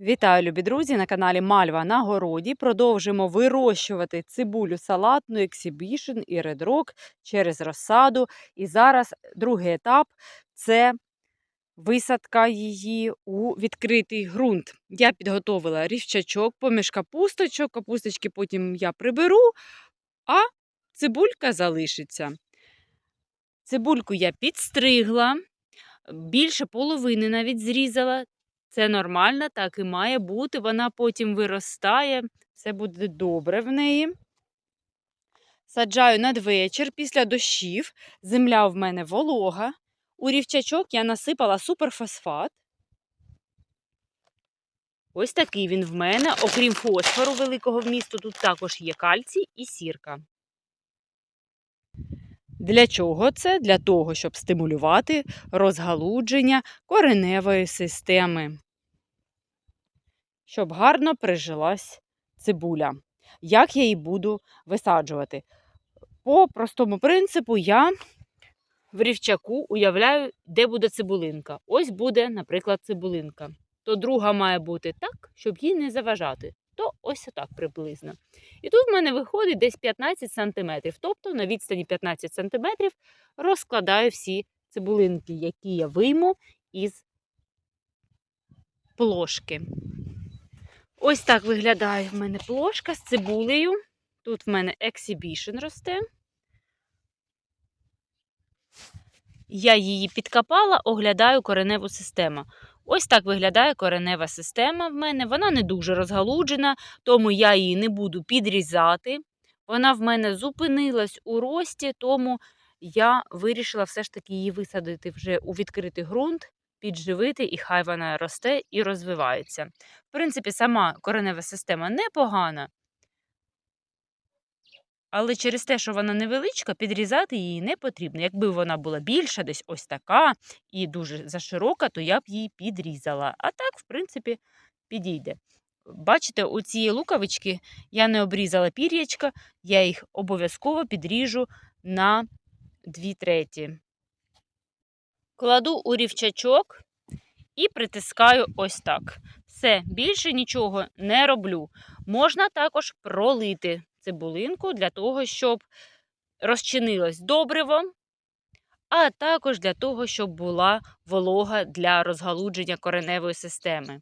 Вітаю, любі друзі! На каналі Мальва на городі. Продовжимо вирощувати цибулю салатну, ексібішн і редрок через розсаду. І зараз другий етап це висадка її у відкритий ґрунт. Я підготовила рівчачок поміж капусточок. Капусточки потім я приберу, а цибулька залишиться. Цибульку я підстригла, більше половини навіть зрізала. Це нормально, так і має бути. Вона потім виростає, все буде добре в неї. Саджаю надвечір після дощів. Земля в мене волога. У рівчачок я насипала суперфосфат. Ось такий він в мене. Окрім фосфору великого вмісту, тут також є кальцій і сірка. Для чого це? Для того, щоб стимулювати розгалудження кореневої системи щоб гарно прижилась цибуля. Як я її буду висаджувати? По простому принципу, я в рівчаку уявляю, де буде цибулинка. Ось буде, наприклад, цибулинка. То друга має бути так, щоб їй не заважати. То ось отак приблизно. І тут в мене виходить десь 15 см. Тобто на відстані 15 см розкладаю всі цибулинки, які я вийму із плошки. Ось так виглядає в мене плошка з цибулею. Тут в мене Exhibition росте. Я її підкопала, оглядаю кореневу систему. Ось так виглядає коренева система в мене. Вона не дуже розгалуджена, тому я її не буду підрізати. Вона в мене зупинилась у рості, тому я вирішила все ж таки її висадити вже у відкритий ґрунт підживити, і хай вона росте і розвивається. В принципі, сама коренева система непогана, але через те, що вона невеличка, підрізати її не потрібно. Якби вона була більша, десь ось така і дуже заширока, то я б її підрізала. А так, в принципі, підійде. Бачите, у цієї лукавички я не обрізала пір'ячка, я їх обов'язково підріжу на дві треті. Кладу у рівчачок і притискаю ось так. Все, більше нічого не роблю. Можна також пролити цибулинку для того, щоб розчинилось добриво, а також для того, щоб була волога для розгалудження кореневої системи.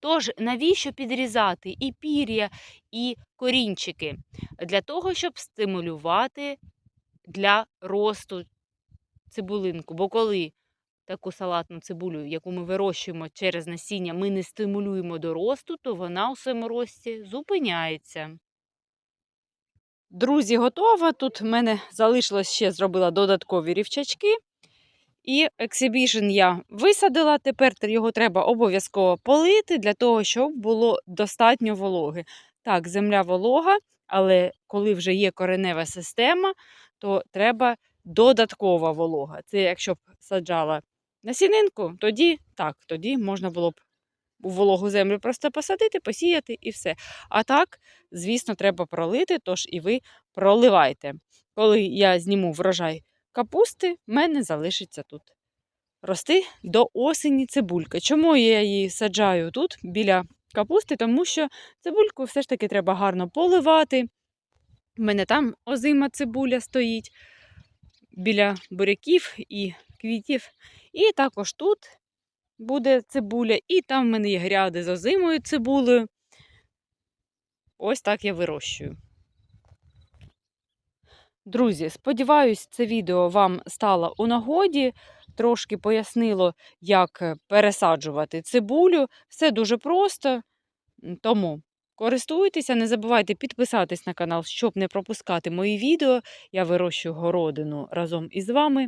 Тож, навіщо підрізати і пір'я, і корінчики? Для того, щоб стимулювати для росту цибулинку. Бо коли таку салатну цибулю, яку ми вирощуємо через насіння, ми не стимулюємо до росту, то вона у своєму рості зупиняється. Друзі, готова. Тут в мене залишилось ще зробила додаткові рівчачки. І ексибішн я висадила. Тепер його треба обов'язково полити для того, щоб було достатньо вологи. Так, земля волога, але коли вже є коренева система, то треба додаткова волога. Це якщо б саджала насінинку, тоді так, тоді можна було б у вологу землю просто посадити, посіяти і все. А так, звісно, треба пролити, тож і ви проливайте. Коли я зніму врожай капусти, в мене залишиться тут. Рости до осені цибулька. Чому я її саджаю тут біля капусти? Тому що цибульку все ж таки треба гарно поливати. У мене там озима цибуля стоїть біля буряків і квітів. І також тут буде цибуля, і там в мене є гряди з озимою цибулею. Ось так я вирощую. Друзі, сподіваюсь, це відео вам стало у нагоді. Трошки пояснило, як пересаджувати цибулю. Все дуже просто. Тому Користуйтеся, не забувайте підписатись на канал, щоб не пропускати мої відео. Я вирощую городину разом із вами.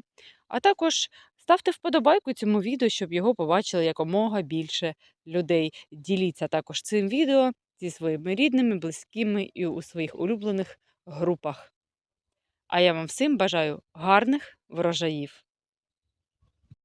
А також ставте вподобайку цьому відео, щоб його побачили якомога більше людей. Діліться також цим відео зі своїми рідними, близькими і у своїх улюблених групах. А я вам всім бажаю гарних врожаїв!